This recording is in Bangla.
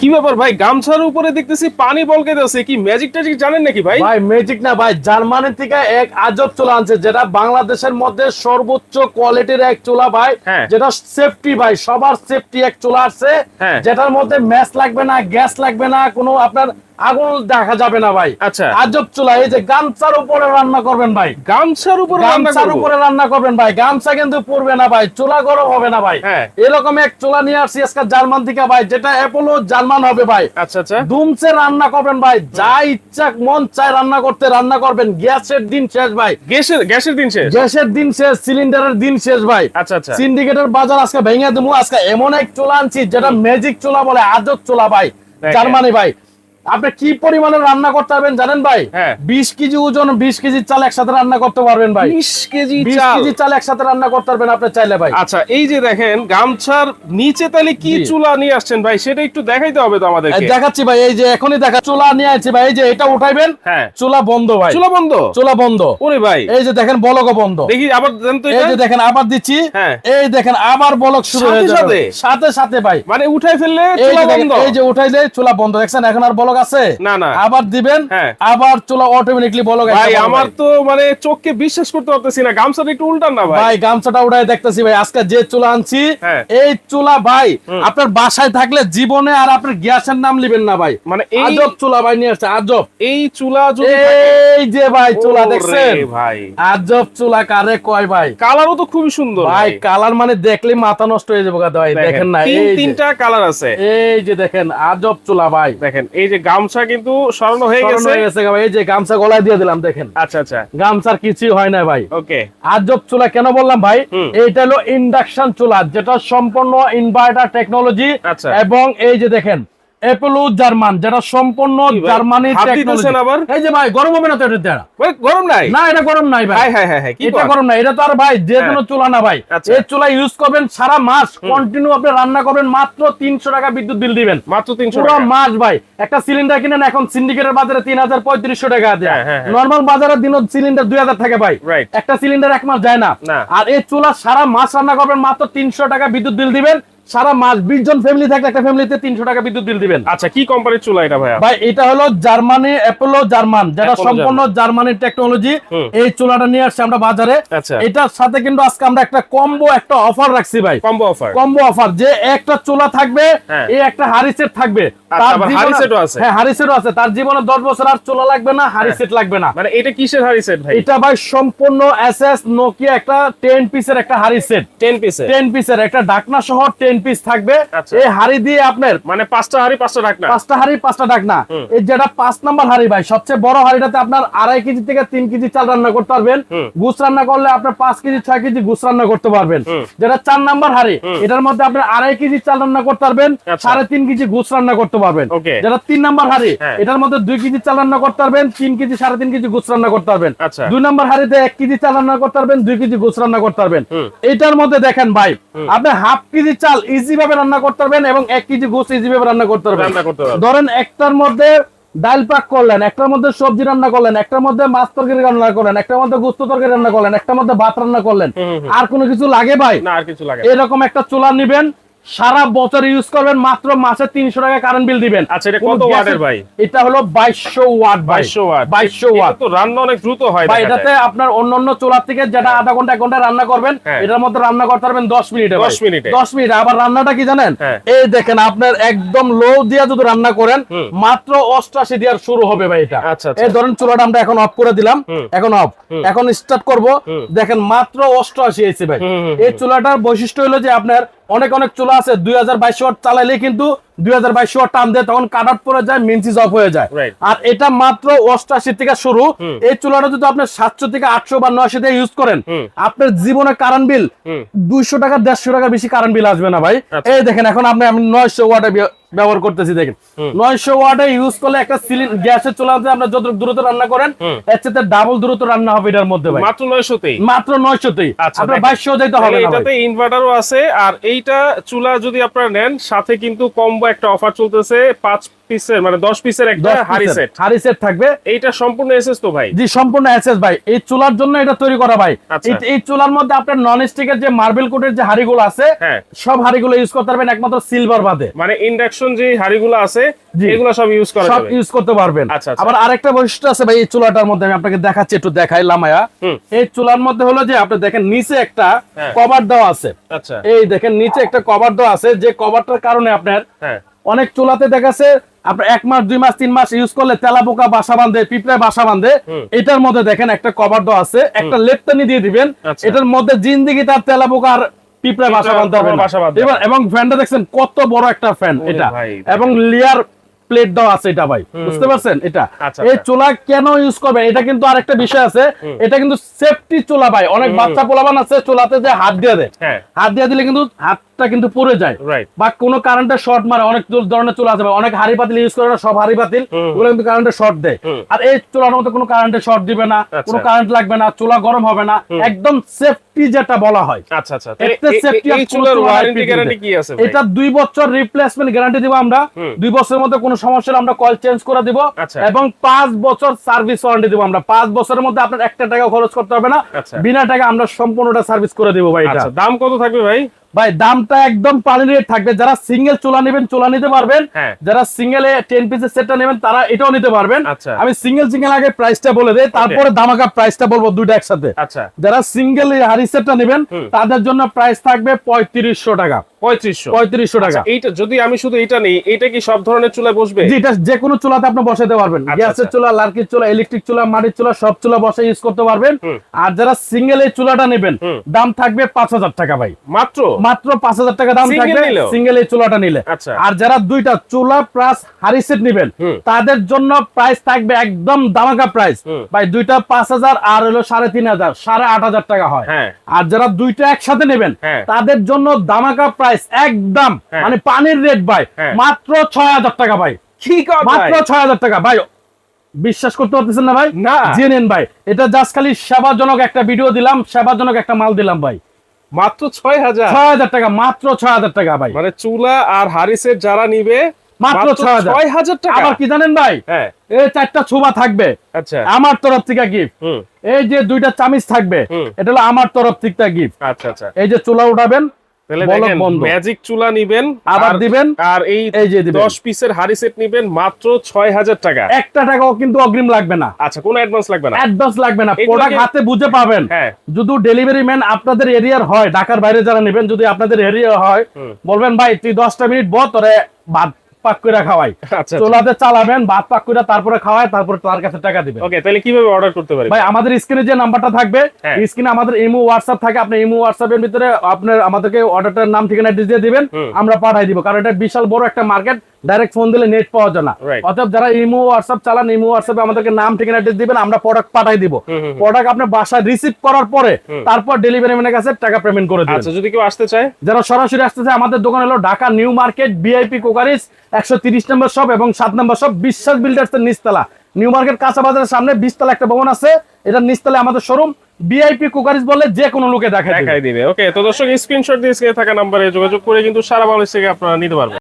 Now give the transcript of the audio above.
কি ব্যাপার ভাই গামছার উপরে দেখতেছি পানি বলকে যাচ্ছে কি ম্যাজিক ট্যাজিক জানেন নাকি ভাই ভাই ম্যাজিক না ভাই জার্মানি থেকে এক আজব চোলা আনছে যেটা বাংলাদেশের মধ্যে সর্বোচ্চ কোয়ালিটির এক চোলা ভাই হ্যাঁ। যেটা সেফটি ভাই সবার সেফটি এক চোলা আছে হ্যাঁ। যেটার মধ্যে ম্যাচ লাগবে না গ্যাস লাগবে না কোনো আপনার আগুন দেখা যাবে না ভাই। আচ্ছা। আজব চুলা এই যে গামছার উপরে রান্না করবেন ভাই। গামছার উপরে গামছার উপরে রান্না করবেন ভাই। গামছা কিন্তু পড়বে না ভাই চুলা গরম হবে না ভাই। হ্যাঁ। এরকম এক চুলা নিয়ে আসছি আজকে জার্মান থেকে ভাই যেটা অ্যাপোলো জার্মান হবে ভাই। আচ্ছা আচ্ছা। রান্না করবেন ভাই যা ইচ্ছা মন চায় রান্না করতে রান্না করবেন। গ্যাসের দিন শেষ ভাই। গ্যাসের গ্যাসের দিন শেষ? গ্যাসের দিন শেষ সিলিন্ডারের দিন শেষ ভাই। আচ্ছা আচ্ছা। সিন্ডিকেটের বাজার আজকে ভেঙে দেবো। আজকে এমন এক চুলা আনছি যেটা ম্যাজিক চুলা বলে আজব চুলা ভাই জার্মানি ভাই। আপনি কি পরিমাণে রান্না করতে পারবেন জানেন ভাই? হ্যাঁ। বিশ কেজি ওজন বিশ কেজি চাল একসাথে রান্না করতে পারবেন ভাই। বিশ কেজি বিশ কেজি চাল একসাথে রান্না করতে পারবেন আপনি চাইলে ভাই। আচ্ছা এই যে দেখেন গামছার নিচে তাহলে কি চুলা নিয়ে আসছেন ভাই? সেটা একটু দেখাইতে হবে তো এই আমাদেরকে দেখাচ্ছি ভাই এই যে এখনই দেখা চুলা নিয়ে আছি ভাই এই যে এটা উঠাইবেন হ্যাঁ। চুলা বন্ধ ভাই। চুলা বন্ধ? চুলা বন্ধ। ওরে ভাই। এই যে দেখেন বলক বন্ধ। দেখি আবার দেন তো এই যে দেখেন আবার দিচ্ছি। হ্যাঁ। এই দেখেন আবার বলক শুরু হয়ে সাথে যাবে। সাথে? সাথে সাথে ভাই। মানে উঠাই ফেললে চুলা বন্ধ? এই যে উঠাইলে চুলা বন্ধ। দেখছেন এখন আর বলক আছে? না না। আবার দিবেন? হ্যাঁ। আবার চুলা অটোমেটিকলি বলক ভাই আমার তো মানে চোখকে বিশ্বাস করতে পারতেছি না। গামছাটা একটু উল্টান না ভাই। ভাই গামছাটা দেখতেছি ভাই। আজকে যে চুলা আনছি হ্যাঁ। এই চুলা ভাই আপনার বাসায় থাকলে জীবনে আর আপনার গ্যাসের নাম লিবেন না ভাই। মানে আজব চুলা ভাই নিয়ে আসছে আজব। এই চুলা যদি এই যে ভাই চুলা দেখছেন? ভাই। আজব চুলা কারে কয় ভাই? কালারও তো খুবই সুন্দর ভাই কালার মানে দেখলে মাথা নষ্ট হয়ে যাবে ভাই। দেখেন না এই তিনটা কালার আছে। এই যে দেখেন আজব চুলা ভাই। দেখেন এই যে গামছা কিন্তু সরানো হয়ে গেছে। হয়ে গেছে ভাই, এই যে গামছা গলায় দিয়ে দিলাম দেখেন। আচ্ছা আচ্ছা। গামছার কিছুই হয় না ভাই। ওকে। আজব চুলা কেন বললাম ভাই? এটা এইটা হলো ইন্ডাকশন চুলা যেটা সম্পূর্ণ ইনভার্টার টেকনোলজি আচ্ছা। এবং এই যে দেখেন অ্যাপোলো জার্মান যেটা সম্পূর্ণ জার্মানি টেকনোলজি আবার? এই যে ভাই গরম হবে না তো এটা? ভাই, গরম নাই? না এটা গরম নাই ভাই। হ্যাঁ হ্যাঁ হ্যাঁ এটা গরম না এটা তো আর ভাই যে কোনো হ্যাঁ। চুলা না ভাই। আচ্ছা। এই চুলা ইউজ করবেন সারা মাস কন্টিনিউ আপনি রান্না করবেন মাত্র তিনশো টাকা বিদ্যুৎ বিল দিবেন। মাত্র তিনশো পুরো মাস ভাই একটা সিলিন্ডার কিনেন এখন সিন্ডিকেটের বাজারে তিন হাজার পঁয়ত্রিশশো টাকা দেয়। হ্যাঁ, হ্যাঁ, হ্যাঁ। নর্মাল বাজারে দিন সিলিন্ডার দুই হাজার থাকে ভাই। একটা সিলিন্ডার এক মাস যায় না। না। আর এই চুলা সারা মাস রান্না করবেন মাত্র তিনশো টাকা বিদ্যুৎ বিল দিবেন। সারা মাস বিশ জন ফ্যামিলি থাকলে একটা ফ্যামিলিতে তিনশো টাকা বিদ্যুৎ বিল দিবেন। আচ্ছা কি কোম্পানির চুলা এটা ভাইয়া? ভাই এটা হলো জার্মানি অ্যাপোলো জার্মান যেটা সম্পূর্ণ জার্মানির টেকনোলজি এই চুলাটা নিয়ে আসছে আমরা বাজারে। আচ্ছা। এটার সাথে কিন্তু আজকে আমরা একটা কম্বো একটা অফার রাখছি ভাই। কম্বো অফার কম্বো অফার যে একটা চুলা থাকবে হ্যাঁ। এই একটা হাড়ি সেট থাকবে। আচ্ছা? হ্যাঁ হাড়ি সেটও আছে। তার জীবনে দশ বছর আর চুলা লাগবে না হাড়ি সেট লাগবে না। মানে এটা কিসের হাড়ি সেট ভাই? এটা ভাই সম্পূর্ণ এসএস নোকিয়া একটা টেন পিসের একটা হাড়ি সেট 10 পিসে টেন পিসের একটা ডাকনা সহ টেন পিস থাকবে। আচ্ছা। এই হাড়ি দিয়ে আপনার মানে পাঁচটা হাড়ি পাঁচটা ঢাকনা? পাঁচটা হাড়ি পাঁচটা ডাকনা এই যেটা পাঁচ নাম্বার হাড়ি ভাই সবচেয়ে বড় হাড়িটাতে আপনার আড়াই কেজি থেকে তিন কেজি চাল রান্না করতে পারবেন। গুস রান্না করলে আপনার পাঁচ কেজি ছয় কেজি গুস রান্না করতে পারবেন। যেটা চার নাম্বার হাড়ি এটার মধ্যে আপনার আড়াই কেজি চাল রান্না করতে পারবেন আচ্ছা। সাড়ে তিন কেজি গুস রান্না করতে পারবেন. যেটা তিন নাম্বার হাড়ি হ্যাঁ। এটার মধ্যে দুই কেজি চাল রান্না করতে পারবেন তিন কেজি সাড়ে তিন কেজি গুস রান্না করতে পারবেন। আচ্ছা। দুই নাম্বার হাড়িতে এক কেজি চাল রান্না করতে পারবেন দুই কেজি গুস রান্না করতে পারবেন। এটার মধ্যে দেখেন ভাই আপনি হাফ কেজি চাল ইজি ভাবে রান্না করতে পারবেন এবং এক কেজি গোস্ত ইজি ভাবে রান্না করতে পারবেন। ধরেন একটার মধ্যে ডাল পাক করলেন একটার মধ্যে সবজি রান্না করলেন একটার মধ্যে মাছ তরকারি রান্না করলেন একটার মধ্যে গোস্ত তরকারি রান্না করলেন একটার মধ্যে ভাত রান্না করলেন। আর কোনো কিছু লাগে ভাই না আর কিছু লাগে এরকম একটা চুলা নিবেন সারা বছর ইউজ করবেন মাত্র মাসে তিনশো টাকা কারেন্ট বিল দিবেন। আচ্ছা, এটা কত ওয়াটের ভাই? এটা হলো বাইশশো ওয়াট 2200 ওয়াট। বাইশশো ওয়াট। তো রান্না অনেক দ্রুত হয় ভাই এটাতে আপনার অন্য অন্য চুলার থেকে যেটা আধা ঘণ্টা এক ঘণ্টা রান্না করবেন হ্যাঁ। এটার মধ্যে রান্না করতে পারবেন দশ মিনিটে 10 মিনিটে। দশ মিনিট। আবার রান্নাটা কি জানেন? হ্যাঁ। এই দেখেন আপনার একদম লো দিয়া যদি রান্না করেন মাত্র অষ্টাশি দেওয়ার শুরু হবে ভাই এটা। আচ্ছা, আচ্ছা। এই ধরেন চুলাটা আমরা এখন অফ করে দিলাম। এখন অফ এখন স্টার্ট করব। দেখেন মাত্র অষ্টআশি এসে ভাই। এই চুলাটার বৈশিষ্ট্য হলো যে আপনার অনেক অনেক চুলা আছে। দুই হাজার বাইশ চালাইলে কিন্তু দুই হাজার বাইশ টান দেয় তখন কাট আউট পরে যায় মিনসিস অফ হয়ে যায়। আর এটা মাত্র অষ্টাশি থেকে শুরু। এই চুলাটা যদি আপনি সাতশো থেকে আটশো বা নয়শো দিয়ে ইউজ করেন আপনার জীবনে কারেন্ট বিল দুইশো টাকা দেড়শো টাকা বেশি কারেন্ট বিল আসবে না ভাই। আচ্ছা। এই দেখেন এখন আপনি আমি নয়শো ওয়াটে ব্যবহার করতেছি দেখেন। নয়শো ওয়াটে ইউজ করলে একটা সিলিন্ডার গ্যাসের চুলাতে আপনার যত দ্রুত রান্না করেন এর সাথে ডাবল দ্রুত রান্না হবে এটার মধ্যে ভাই। মাত্র 900 তেই মাত্র নয়শোতেই। আচ্ছা, আপনার। বাইশশো যেতে হবে। এটাতে ইনভার্টারও আছে আর এইটা চুলা যদি আপনারা নেন সাথে কিন্তু কম্বো একটা অফার চলতেছে। পাঁচ পিসের মানে দশ পিসের একটা হাড়ি সেট হাড়ি সেট থাকবে। এইটা সম্পূর্ণ এসএস তো ভাই? জি সম্পূর্ণ অ্যাসেস ভাই। এই চুলার জন্য এটা তৈরি করা ভাই। আচ্ছা। এই- চুলার মধ্যে আপনার নন স্টিকের যে মার্বেল কোটের যে হাড়িগুলো আছে হ্যাঁ। সব হাড়িগুলো ইউজ করতে পারবেন একমাত্র সিলভার বাদে। মানে ইন্ডাকশন যে হাড়িগুলো আছে এগুলো সব ইউজ করা সব ইউজ করতে পারবেন। আচ্ছা, আচ্ছা। আবার আরেকটা বৈশিষ্ট্য আছে ভাই এই চুলাটার মধ্যে আমি আপনাকে দেখাচ্ছি একটু দেখাই লামায়া। এই চুলার মধ্যে হলো যে আপনি দেখেন নিচে একটা হ্যাঁ। কভার দেওয়া আছে। আচ্ছা। এই দেখেন নিচে একটা কভার দেওয়া আছে যে কভারটার কারণে আপনার হ্যাঁ। অনেক চুলাতে দেখাচ্ছে আপনার এক মাস দুই মাস তিন মাস ইউজ করলে তেলা পোকা বাসা বাঁধে পিঁপড়ে বাসা বাঁধে এটার মধ্যে দেখেন একটা কভার দেওয়া আছে একটা লেপটানি দিয়ে দিবেন আচ্ছা। এটার মধ্যে জিন্দিগি তার তেলা পোকা আর পিঁপড়ে বাসা বাঁধতে হবে এবং ফ্যানটা দেখছেন কত বড় একটা ফ্যান এটা। এবং লেয়ার প্লেট দেওয়া আছে এটা ভাই বুঝতে পারছেন এটা? আচ্ছা, এই আচ্ছা। চুলা কেন ইউজ করবেন? এটা কিন্তু আরেকটা বিষয় আছে। এটা কিন্তু সেফটি চুলা ভাই। অনেক বাচ্চা পোলাবান আছে চুলাতে যে হাত দিয়ে দেয়। হ্যাঁ। হাত দিয়ে দিলে কিন্তু হাতটা কিন্তু পড়ে যায়। বা কোনো কারেন্টের শর্ট মারে অনেক ধরনের চুলা আছে অনেক হাড়ি পাতিল ইউজ করে না সব হাড়ি পাতিল ওগুলো কিন্তু কারেন্টের শর্ট দেয়। আর এই চুলার মধ্যে কোনো কারেন্টের শর্ট দিবে না আচ্ছা। কোনো কারেন্ট লাগবে না চুলা গরম হবে না একদম সেফটি যেটা বলা হয়। আচ্ছা আচ্ছা। তাহলে একটা এ- এ- safety আর এই কোনো চুলার ওয়ারেন্টি গ্যারান্টি কি আছে এটা দুই বছর রিপ্লেসমেন্ট গ্যারান্টি দিব আমরা। হুম। বছরের মধ্যে কোনো সমস্যা হলে আমরা কয়েল চেঞ্জ করে দিব। এবং পাঁচ বছর সার্ভিস ওয়ারেন্টি দিব আমরা। পাঁচ বছরের মধ্যে আপনার একটা টাকা খরচ করতে হবে না। আচ্ছা। বিনা টাকা আমরা সম্পূর্ণটা সার্ভিস করে দিব ভাই এটা। আচ্ছা দাম কত থাকবে ভাই? ভাই দামটা একদম পানি রেট থাকবে। যারা সিঙ্গেল চোলা নেবেন চোলা নিতে পারবেন। হ্যাঁ। যারা সিঙ্গেল টেন পিসের সেটটা নেবেন তারা এটাও নিতে পারবেন। আচ্ছা। আমি সিঙ্গেল সিঙ্গেল আগে প্রাইসটা বলে দেয় তারপরে দামাকা প্রাইসটা বলব দুইটা একসাথে। আচ্ছা। যারা সিঙ্গেল হারি সেটটা নেবেন। তাদের জন্য প্রাইস থাকবে পঁয়ত্রিশশো টাকা। পঁয়ত্রিশশো। পঁয়ত্রিশশো টাকা। এইটা যদি আমি শুধু এটা নেই এটা কি সব ধরনের চুলায় বসবে? জি, যে কোনো চুলাতে আপনি বসাতে পারবেন। গ্যাসের। চুলা লার্কির চুলা ইলেকট্রিক চুলা মাটির চুলা সব চুলা বসে ইউজ করতে পারবেন। আর যারা সিঙ্গেল এই চুলাটা নেবেন দাম থাকবে পাঁচ হাজার টাকা ভাই। মাত্র? মাত্র পাঁচ হাজার টাকা দাম থাকবে সিঙ্গেল এই চুলাটা নিলে। আর যারা দুইটা চুলা প্লাস হারি সেট নিবেন তাদের জন্য প্রাইস থাকবে একদম দামাকা প্রাইস ভাই দুইটা পাঁচ হাজার আর হলো সাড়ে তিন হাজার সাড়ে আট হাজার টাকা হয়। হ্যাঁ। আর যারা দুইটা একসাথে নেবেন হ্যাঁ। তাদের জন্য দামাকা প্রাইস একদম হ্যাঁ। মানে পানির রেট ভাই হ্যাঁ। মাত্র ছয় হাজার টাকা ভাই। মাত্র ছয় হাজার টাকা। ভাই বিশ্বাস করতে পারতেছেন না ভাই? না। জেনেন ভাই এটা জাস্ট খালি সেবাজনক একটা ভিডিও দিলাম সেবাজনক একটা মাল দিলাম ভাই। মাত্র ছয় হাজার? ছয় হাজার টাকা মাত্র ছয় হাজার টাকা ভাই। মানে চুলা আর হারিসের যারা নিবে মাত্র ছয় হাজার। টাকা। আবার কি জানেন ভাই? হ্যাঁ। এই চারটা ছোবা থাকবে। আচ্ছা। আমার তরফ থেকে গিফট এই যে দুইটা চামিচ থাকবে এটা হলো আমার তরফ থেকে গিফট আচ্ছা আচ্ছা। এই যে চুলা উঠাবেন ম্যাজিক চুলা নিবেন আবার দিবেন, আর এই এই যে দিবেন। দশ পিসের হাড়ি সেট নিবেন মাত্র ছয় হাজার টাকা। একটা টাকাও কিন্তু অগ্রিম লাগবে না। আচ্ছা কোনো অ্যাডভান্স লাগবে না। অ্যাডভান্স লাগবে না। প্রোডাক্ট হাতে বুঝে পাবেন। হ্যাঁ। যদি ডেলিভারি ম্যান আপনাদের এরিয়ার হয় ঢাকার বাইরে যারা নেবেন যদি আপনাদের এরিয়া হয় বলবেন ভাই তুই দশটা মিনিট বল তোরে ভাত পাক করে খাওয়াই। আচ্ছা চোলাতে চালাবেন ভাত পাক করে তারপরে খাওয়াই তারপরে তার কাছে টাকা দিবেন। ওকে তাহলে কীভাবে অর্ডার করতে পারি? ভাই আমাদের স্ক্রিনে যে নাম্বারটা থাকবে হ্যাঁ। স্ক্রিনে আমাদের ইমো হোয়াটসঅ্যাপ থাকে আপনি ইমো হোয়াটসঅ্যাপ এর ভিতরে আপনার আমাদেরকে অর্ডারটার নাম ঠিকানা দিয়ে দিবেন আমরা পাঠাই দিব। কারণ এটা বিশাল বড় একটা মার্কেট ডাইরেক্ট ফোন দিলে নেট পাওয়া যায় না. অতএব যারা ইমো হোয়াটসঅ্যাপ চালান ইমো হোয়াটসঅ্যাপে আমাদেরকে নাম ঠিকানা অ্যাড্রেস দিবেন আমরা প্রোডাক্ট পাঠাই দিব। প্রোডাক্ট আপনার বাসায় রিসিভ করার পরে তারপর ডেলিভারি ম্যানের কাছে টাকা পেমেন্ট করে দিবেন। আচ্ছা যদি কেউ আসতে চায়? যারা সরাসরি আসতেছে আমাদের দোকান হলো ঢাকা নিউ মার্কেট বিআইপি কোকারিস একশো তিরিশ নম্বর শপ এবং সাত নম্বর শপ বিশ্বাস বিল্ডার্স এর নিচতলা। নিউ মার্কেট কাঁচা বাজারের সামনে বিশতলা একটা ভবন আছে। এটার নিচতলায় আমাদের শোরুম বিআইপি কোকারিস বলে যে কোনো লোকে দেখায় দেখাই দিবে। ওকে তো দর্শক স্ক্রিনশট দিয়ে থাকা নাম্বারে যোগাযোগ করে কিন্তু সারা বাংলাদেশ থেকে আপনারা নিতে পারবেন।